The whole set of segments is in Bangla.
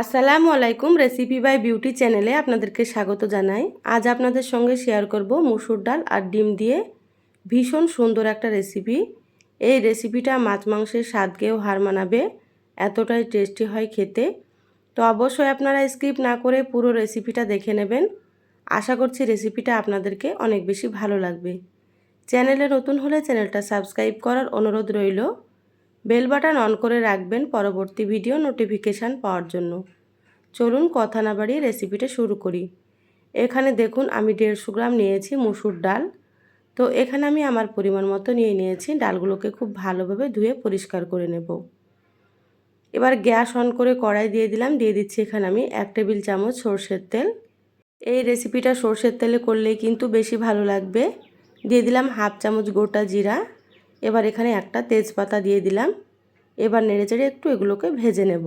আসসালামু আলাইকুম রেসিপি বাই বিউটি চ্যানেলে আপনাদেরকে স্বাগত জানাই। আজ আপনাদের সঙ্গে শেয়ার করব মুসুর ডাল আর ডিম দিয়ে ভীষণ সুন্দর একটা রেসিপি এই রেসিপিটা মাছ মাংসের স্বাদকেও হার মানাবে, এতটাই টেস্টি হয় খেতে। তো অবশ্যই আপনারা স্কিপ না করে পুরো রেসিপিটা দেখে নেবেন। আশা করছি রেসিপিটা আপনাদেরকে অনেক বেশি ভালো লাগবে। চ্যানেলে নতুন হলে চ্যানেলটা সাবস্ক্রাইব করার অনুরোধ রইল। বেল বাটন অন করে রাখবেন পরবর্তী ভিডিও নোটিফিকেশান পাওয়ার জন্য। চলুন কথা না বাড়িয়ে রেসিপিটা শুরু করি। এখানে দেখুন, আমি দেড়শো গ্রাম নিয়েছি মুসুর ডাল। তো এখানে আমি আমার পরিমাণ মতো নিয়ে নিয়েছি। ডালগুলোকে খুব ভালোভাবে ধুয়ে পরিষ্কার করে নেব। এবার গ্যাস অন করে কড়াই দিয়ে দিলাম। দিয়ে দিচ্ছি এখানে আমি এক টেবিল চামচ সর্ষের তেল। এই রেসিপিটা সর্ষের তেলে করলেই কিন্তু বেশি ভালো লাগবে। দিয়ে দিলাম হাফ চামচ গোটা জিরা। এবার এখানে একটা তেজপাতা দিয়ে দিলাম। এবার নেড়েচেড়ে একটু এগুলোকে ভেজে নেব।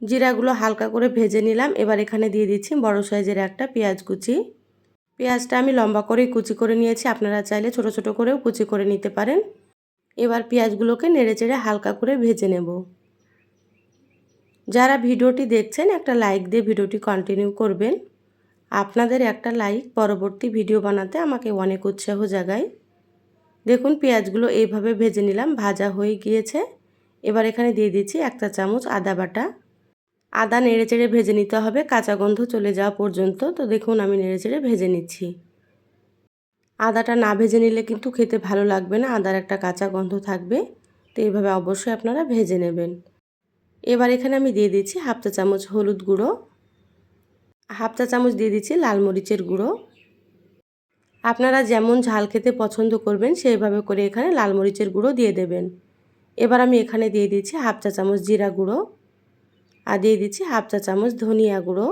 জিরাগুলো হালকা করে ভেজে নিলাম। এবার এখানে দিয়ে দিচ্ছি বড় সাইজের একটা পেঁয়াজ কুচি। পেঁয়াজটা আমি লম্বা করেই কুচি করে নিয়েছি। আপনারা চাইলে ছোট ছোট করেও কুচি করে নিতে পারেন। এবার পেঁয়াজগুলোকে নেড়েচেড়ে হালকা করে ভেজে নেব। যারা ভিডিওটি দেখছেন, একটা লাইক দিয়ে ভিডিওটি কন্টিনিউ করবেন। আপনাদের একটা লাইক পরবর্তী ভিডিও বানাতে আমাকে অনেক উৎসাহ জাগায়। দেখুন, পেঁয়াজগুলো এইভাবে ভেজে নিলাম, ভাজা হয়ে গিয়েছে। এবার এখানে দিয়ে দিচ্ছি একটা চামচ আদা বাটা। আদা নেড়ে চেড়ে ভেজে নিতে হবে, কাঁচা গন্ধ চলে যাওয়া পর্যন্ত। তো দেখুন, আমি নেড়ে চেড়ে ভেজে নিচ্ছি। আদাটা না ভেজে নিলে কিন্তু খেতে ভালো লাগবে না, আদার একটা কাঁচা গন্ধ থাকবে। তো এইভাবে অবশ্যই আপনারা ভেজে নেবেন। এবার এখানে আমি দিয়ে দিচ্ছি হাফ চা চামচ হলুদ গুঁড়ো। হাফ চা চামচ দিয়ে দিচ্ছি লাল মরিচের গুঁড়ো। আপনারা যেমন ঝাল খেতে পছন্দ করবেন, সেইভাবে করে এখানে লাল মরিচের গুঁড়ো দিয়ে দেবেন। এবার আমি এখানে দিয়ে দিচ্ছি হাফ চা চামচ জিরা গুঁড়ো আর দিয়ে দিচ্ছি হাফ চা চামচ ধনিয়া গুঁড়ো।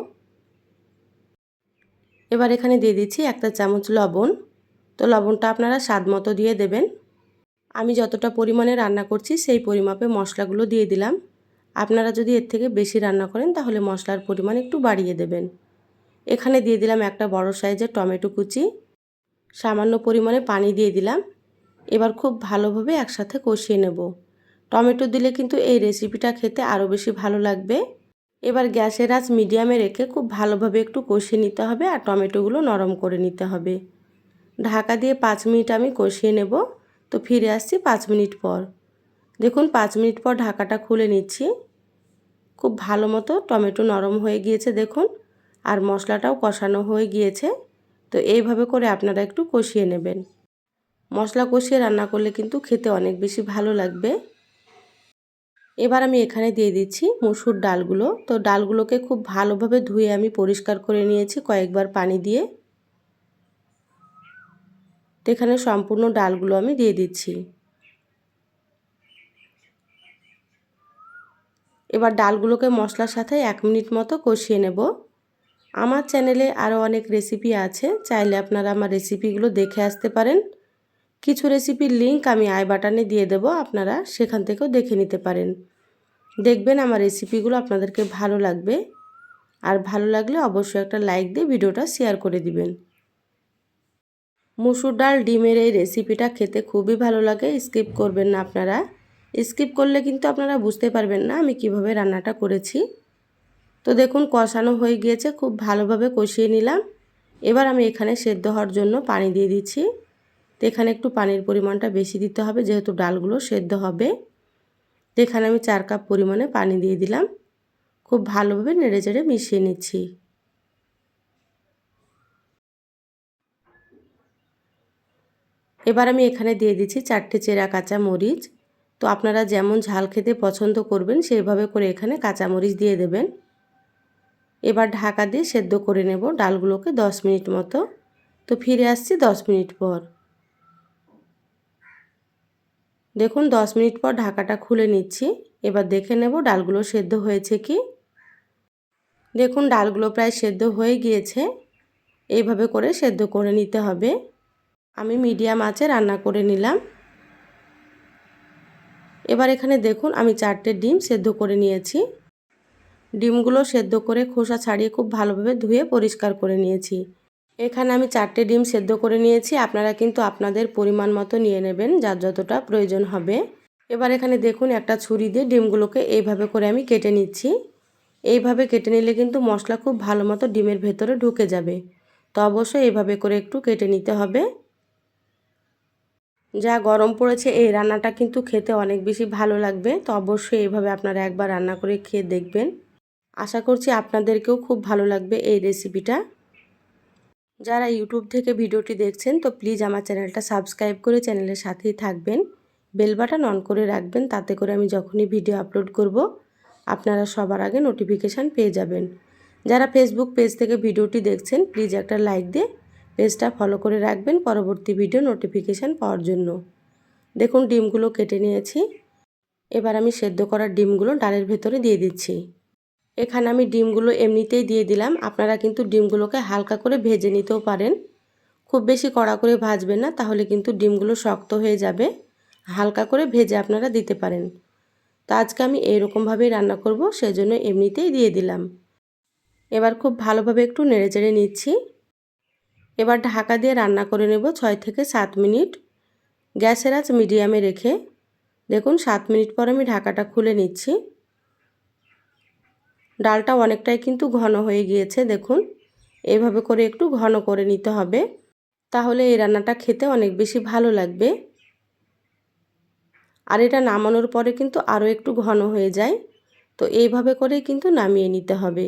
এবার এখানে দিয়ে দিচ্ছি একটা চামচ লবণ। তো লবণটা আপনারা স্বাদ মতো দিয়ে দেবেন। আমি যতটা পরিমাণে রান্না করছি, সেই পরিমাপে মশলাগুলো দিয়ে দিলাম। আপনারা যদি এর থেকে বেশি রান্না করেন, তাহলে মশলার পরিমাণ একটু বাড়িয়ে দেবেন। এখানে দিয়ে দিলাম একটা বড় সাইজের টমেটো কুচি। সামান্য পরিমাণে পানি দিয়ে দিলাম। এবার খুব ভালোভাবে একসাথে কষিয়ে নেব। টমেটো দিলে কিন্তু এই রেসিপিটা খেতে আরও বেশি ভালো লাগবে। এবার গ্যাসের আঁচ মিডিয়ামে রেখে খুব ভালোভাবে একটু কষিয়ে নিতে হবে আর টমেটোগুলো নরম করে নিতে হবে। ঢাকা দিয়ে পাঁচ মিনিট আমি কষিয়ে নেব। তো ফিরে আসছি পাঁচ মিনিট পর। দেখুন, পাঁচ মিনিট পর ঢাকাটা খুলে নিচ্ছি। খুব ভালো মতো টমেটো নরম হয়ে গিয়েছে, দেখুন। আর মশলাটাও কষানো হয়ে গিয়েছে। তো এইভাবে করে আপনারা একটু কষিয়ে নেবেন। মশলা কষিয়ে রান্না করলে কিন্তু খেতে অনেক বেশি ভালো লাগবে। এবার আমি এখানে দিয়ে দিচ্ছি মুসুর ডালগুলো। তো ডালগুলোকে খুব ভালোভাবে ধুয়ে আমি পরিষ্কার করে নিয়েছি কয়েকবার পানি দিয়ে। তো এখানে সম্পূর্ণ ডালগুলো আমি দিয়ে দিচ্ছি। এবার ডালগুলোকে মশলার সাথে এক মিনিট মতো কষিয়ে নেব। আমার চ্যানেলে আরও অনেক রেসিপি আছে, চাইলে আপনারা আমার রেসিপিগুলো দেখে আসতে পারেন। কিছু রেসিপির লিঙ্ক আমি আই বাটনে দিয়ে দেব, আপনারা সেখান থেকেও দেখে নিতে পারেন। দেখবেন আমার রেসিপিগুলো আপনাদেরকে ভালো লাগবে। আর ভালো লাগলে অবশ্যই একটা লাইক দিয়ে ভিডিওটা শেয়ার করে দিবেন। মুসুর ডাল ডিমের এই রেসিপিটা খেতে খুবই ভালো লাগে স্কিপ করবেন না আপনারা। স্কিপ করলে কিন্তু আপনারা বুঝতে পারবেন না আমি কীভাবে রান্নাটা করেছি। তো দেখুন কষানো হয়ে গিয়েছে, খুব ভালোভাবে কষিয়ে নিলাম। এবার আমি এখানে সেদ্ধ হওয়ার জন্য পানি দিয়ে দিচ্ছি। তো এখানে একটু পানির পরিমাণটা বেশি দিতে হবে, যেহেতু ডালগুলো সেদ্ধ হবে। তো এখানে আমি চার কাপ পরিমাণে পানি দিয়ে দিলাম। খুব ভালোভাবে নেড়ে চেড়ে মিশিয়ে নিচ্ছি। এবার আমি এখানে দিয়ে দিচ্ছি চারটে চেরা কাঁচা মরিচ। তো আপনারা যেমন ঝাল খেতে পছন্দ করবেন, সেইভাবে করে এখানে কাঁচামরিচ দিয়ে দেবেন। এবার ঢাকা দিয়ে সেদ্ধ করে নেব ডালগুলোকে দশ মিনিট মতো। তো ফিরে আসছি দশ মিনিট পর। দেখুন, দশ মিনিট পর ঢাকাটা খুলে নিচ্ছি। এবার দেখে নেব ডালগুলো সেদ্ধ হয়েছে কি। দেখুন, ডালগুলো প্রায় সেদ্ধ হয়ে গিয়েছে। এইভাবে করে সেদ্ধ করে নিতে হবে। আমি মিডিয়াম আঁচে রান্না করে নিলাম। এবার এখানে দেখুন, আমি চারটে ডিম সেদ্ধ করে নিয়েছি। ডিমগুলো সেদ্ধ করে খোসা ছাড়িয়ে খুব ভালোভাবে ধুয়ে পরিষ্কার করে নিয়েছি। এখানে আমি চারটে ডিম সেদ্ধ করে নিয়েছি। আপনারা কিন্তু আপনাদের পরিমাণ মতো নিয়ে নেবেন যার যতটা প্রয়োজন হবে। এবার এখানে দেখুন, একটা ছুরি দিয়ে ডিমগুলোকে এইভাবে করে আমি কেটে নিচ্ছি। এইভাবে কেটে নিলে কিন্তু মশলা খুব ভালো মতো ডিমের ভেতরে ঢুকে যাবে। তো অবশ্যই এইভাবে করে একটু কেটে নিতে হবে। যা গরম পড়েছে, এই রান্নাটা কিন্তু খেতে অনেক বেশি ভালো লাগবে। তো অবশ্যই এইভাবে আপনারা একবার রান্না করে খেয়ে দেখবেন। আশা করছি আপনাদেরকেও খুব ভালো লাগবে এই রেসিপিটা। যারা ইউটিউব থেকে ভিডিওটি দেখছেন, তো প্লিজ আমার চ্যানেলটা সাবস্ক্রাইব করে চ্যানেলের সাথেই থাকবেন। বেল বাটন অন করে রাখবেন, তাতে করে আমি যখনই ভিডিও আপলোড করব, আপনারা সবার আগে নোটিফিকেশান পেয়ে যাবেন। যারা ফেসবুক পেজ থেকে ভিডিওটি দেখছেন, প্লিজ একটা লাইক দিয়ে পেজটা ফলো করে রাখবেন পরবর্তী ভিডিও নোটিফিকেশান পাওয়ার জন্য। দেখুন, ডিমগুলো কেটে নিয়েছি। এবার আমি সেদ্ধ করার ডিমগুলো ডালের ভেতরে দিয়ে দিচ্ছি। এখানে আমি ডিমগুলো এমনিতেই দিয়ে দিলাম। আপনারা কিন্তু ডিমগুলোকে হালকা করে ভেজে নিতেও পারেন। খুব বেশি কড়া করে ভাজবেন না, তাহলে কিন্তু ডিমগুলো শক্ত হয়ে যাবে। হালকা করে ভেজে আপনারা দিতে পারেন। তো আজকে আমি এইরকমভাবেই রান্না করব, সেজন্য এমনিতেই দিয়ে দিলাম। এবার খুব ভালোভাবে একটু নেড়ে চেড়ে নিচ্ছি। এবার ঢাকা দিয়ে রান্না করে নেব ছয় থেকে সাত মিনিট। গ্যাসের আঁচ মিডিয়ামে রেখে। দেখুন, সাত মিনিট পর আমি ঢাকাটা খুলে নিচ্ছি। ডালটা অনেকটাই কিন্তু ঘন হয়ে গিয়েছে, দেখুন। এইভাবে করে একটু ঘন করে নিতে হবে। তাহলে এই রান্নাটা খেতে অনেক বেশি ভালো লাগবে। আর এটা নামানোর পরে কিন্তু আরও একটু ঘন হয়ে যায়। তো এইভাবে করে কিন্তু নামিয়ে নিতে হবে।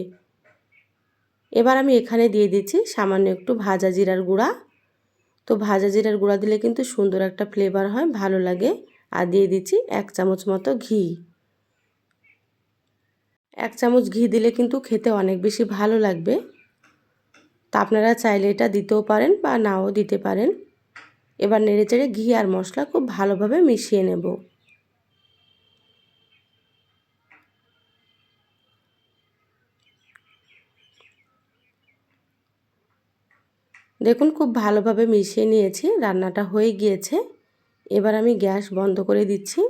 এবার আমি এখানে দিয়ে দিচ্ছি সামান্য একটু ভাজা জিরার গুঁড়া। তো ভাজা জিরার গুঁড়া দিলে কিন্তু সুন্দর একটা ফ্লেভার হয়, ভালো লাগে। আর দিয়ে দিচ্ছি এক চামচ মতো ঘি। এক চামচ ঘি দিলে কিন্তু খেতে অনেক বেশি ভালো লাগবে। তা আপনারা চাইলে এটা দিতেও পারেন বা নাও দিতে পারেন। এবার নেড়ে চেড়ে ঘি আর মশলা খুব ভালোভাবে মিশিয়ে নেব। দেখুন খুব ভালোভাবে মিশিয়ে নিয়েছি, রান্নাটা হয়ে গিয়েছে। এবার আমি গ্যাস বন্ধ করে দিচ্ছি।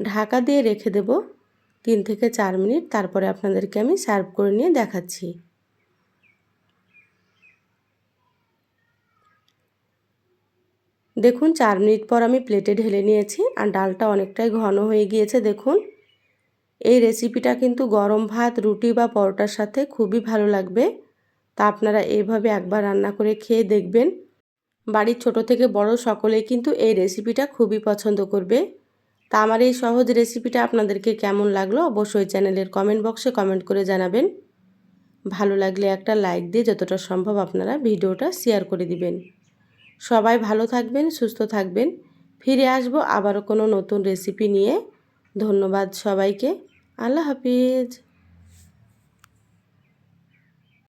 ঢাকা দিয়ে রেখে দেব। তিন থেকে চার মিনিট তারপরে আপনাদেরকে আমি সার্ভ করে নিয়ে দেখাচ্ছি। দেখুন, চার মিনিট পর আমি প্লেটে ঢেলে নিয়েছি আর ডালটা অনেকটাই ঘন হয়ে গিয়েছে, দেখুন। এই রেসিপিটা কিন্তু গরম ভাত, রুটি বা পরোটার সাথে খুবই ভালো লাগবে। তা আপনারা এইভাবে একবার রান্না করে খেয়ে দেখবেন। বাড়ির ছোট থেকে বড় সকলেই কিন্তু এই রেসিপিটা খুবই পছন্দ করবে। তা আমার এই সহজ রেসিপিটা আপনাদেরকে কেমন লাগল অবশ্যই চ্যানেলের কমেন্ট বক্সে কমেন্ট করে জানাবেন। ভালো লাগলে একটা লাইক দিয়ে যতটা সম্ভব আপনারা ভিডিওটা শেয়ার করে দিবেন। সবাই ভালো থাকবেন, সুস্থ থাকবেন। ফিরে আসব আবারও কোনো নতুন রেসিপি নিয়ে। ধন্যবাদ সবাইকে। আল্লাহ হাফিজ।